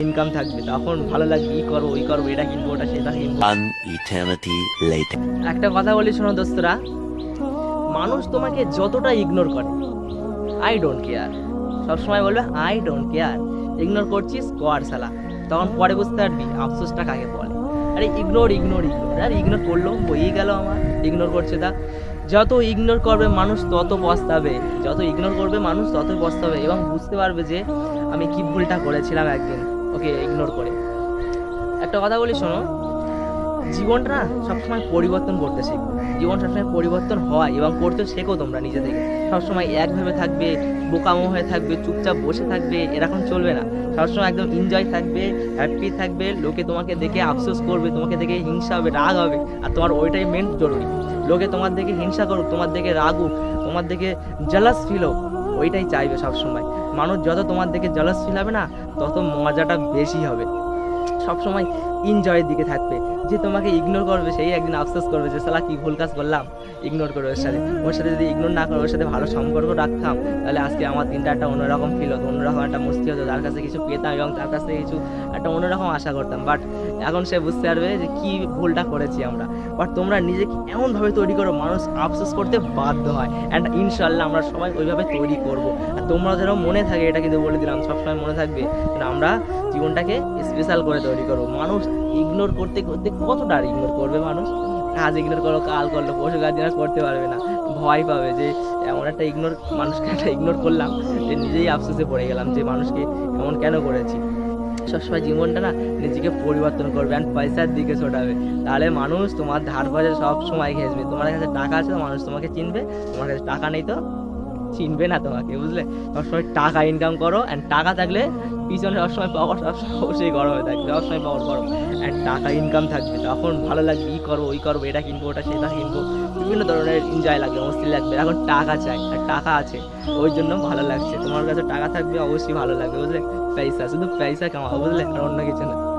Income থাকবে তখন ভালো লাগবে ই করব ওই করব এটা কিনবো ওটা সেটা কিনবো. একটা কথা বলি শোনো দোস্তরা মানুষ তোমাকে যতটা ইগনোর করে আই ডোন্ট কেয়ার সবসময় বলবে আই ডোন্ট কেয়ার ইগনোর করছিস কর সালা তখন পরে বুঝতে পারবি আফসোসটা কাকে বলে। আরে ইগনোর ইগনোর ইগনোর আর ইগনোর করল বইয়ে গেল আমার। ইগনোর করছে তা। যত ইগনোর করবে মানুষ তত পস্তাবে। যত ইগনোর করবে মানুষ ততই পস্তাবে। এবং বুঝতে পারবে যে আমি কি ভুলটা করেছিলাম একদিন। ওকে ইগনোর করে। একটা কথা বলি, শোনো। জীবনটা সবসময় পরিবর্তন করতে শেখো। জীবন সবসময় পরিবর্তন হয় এবং করতে শেখো তোমরা নিজে থেকে। সবসময় একভাবে থাকবে, বোকামো হয়ে থাকবে, চুপচাপ বসে থাকবে, এরকম চলবে না। সবসময় একদম এনজয় থাকবে হ্যাপি থাকবে, লোকে তোমাকে দেখে আফসোস করবে, তোমাকে দেখে হিংসা হবে, রাগ হবে। আর তোমার ওইটাই মেন জরুরি। লোকে তোমার দেখে হিংসা করুক, তোমার দেখে রাগুক, তোমার দেখে জালাস ফিল হোক। ওইটাই চাইবে সবসময়। মানুষ যত তোমার দেখে জলস ফিল হবে না, তত মজাটা বেশি হবে। সবসময় এনজয়ের দিকে থাকবে। যে তোমাকে ইগনোর করবে, সেই একদিন আফসোস করবে যে, সালা, কি ভুল কাজ করলাম? ইগনোর করে ওর সাথে। ওর সাথে যদি ইগনোর না করে, ওর সাথে ভালো সম্পর্ক রাখতাম, তাহলে আজকে আমার দিনটা একটা অন্যরকম ফিল হতো, অন্যরকম একটা মস্তি হতো। তার কাছে কিছু পেতাম এবং তার কাছ কিছু একটা অন্যরকম আশা করতাম। বাট এখন সে বুঝতে পারবে যে, কি ভুলটা করেছি আমরা। বাট তোমরা নিজেকে এমনভাবে তৈরি করো, মানুষ আফসোস করতে বাধ্য হয়। অ্যান্ড ইনশাল্লাহ আমরা সবাই ওইভাবে তৈরি করব। আর তোমরা যেন মনে থাকে, এটা কিন্তু বলে দিলাম, সবসময় মনে থাকবে আমরা জীবনটাকে স্পেশাল করে তৈরি করব। মানুষ ইগনোর করতে করতে কতটা ইগনোর করবে মানুষ? কাজ ইগনোর করো, কাল করল পশু কাজ যেন করতে পারবে না। ভয় পাবে যে এমন একটা ইগনোর মানুষকে একটা ইগনোর করলাম যে নিজেই আফসোসে পড়ে গেলাম যে মানুষকে এমন কেন করেছি? সবসময় জীবনটা না নিজেকে পরিবর্তন করবে অ্যান্ড পয়সার দিকে ছোটাবে। তাহলে মানুষ তোমার ধার বাজার সব সময় ঘেসবে তোমার কাছে টাকা আছে তো মানুষ তোমাকে চিনবে, তোমার কাছে টাকা নেই তো চিনবে না তোমাকে, বুঝলে? সবসময় টাকা ইনকাম করো অ্যান্ড টাকা থাকলে পিছনে সবসময় পাওয়ার অবশ্যই গরম হয়ে থাকবে, সবসময় পাওয়ার গরম। অ্যান্ড টাকা ইনকাম থাকবে, তখন ভালো লাগবে, ই করব, ওই করব, এটা কিনবো, ওটা সেটা কিনবো, বিভিন্ন ধরনের এনজয় লাগবে মস্তি লাগবে। এখন টাকা চাই, আর টাকা আছে, ওই জন্য ভালো লাগছে। তোমার কাছে টাকা থাকবে, অবশ্যই ভালো লাগবে, বুঝলে? পয়সা, শুধু পয়সা কামাবো বুঝলে? আর অন্য কিছু না।